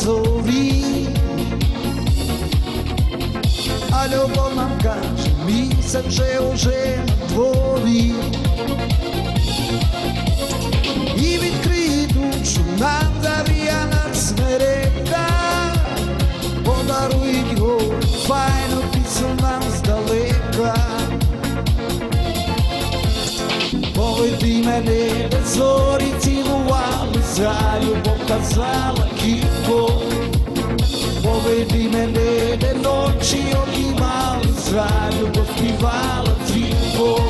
зорі, а любов нам каже, місяць вже уже на дворі. І відкриє душу нам дар'я над смерека, подарує його файну пісню нам здалека. Поведи мене до зорі за любов казала кіко. Поведи мене, де ночі обіймали, за любов співала тихо.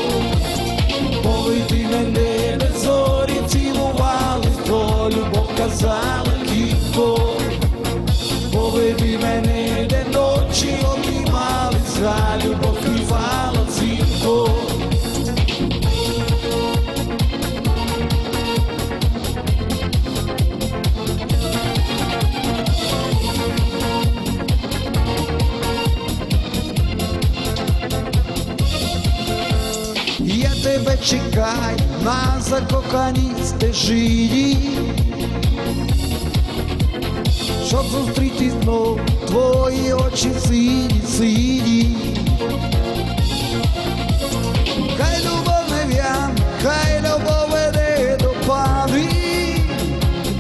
Поведи мене, де зорі цілували, то любов казала тебе чекаю на закоханій стежині, щоб зустріти знов твої очі сині, сині. Хай любов не в'яне, хай любов веде до пари,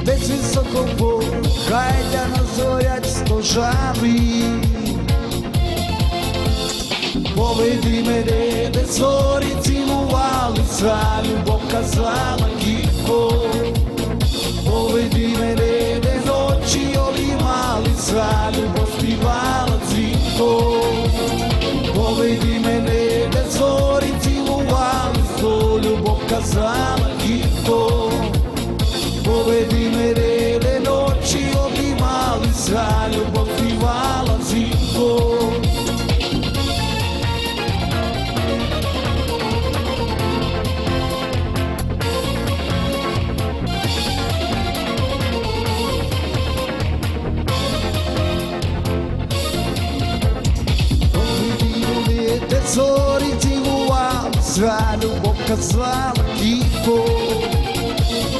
десь високо хай для нас зорять стожари. Поведи мене, де зорі цілувалися, любов казала кіко. Поведи мене, де ночі обіймалися, любов співала дзвінко. Поведи мене, де зорі цілувалися, любов казала кіко. Поведи мене, де ночі обіймалися, любов співала дзвінко. Цілувалися, любов казала тихо.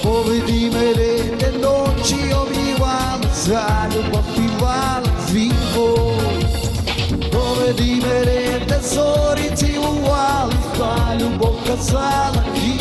Поведи мене, де ночі обіймалися, любов співала дзвінко. Поведи мене, де зорі цілувалися, любов казала тихо.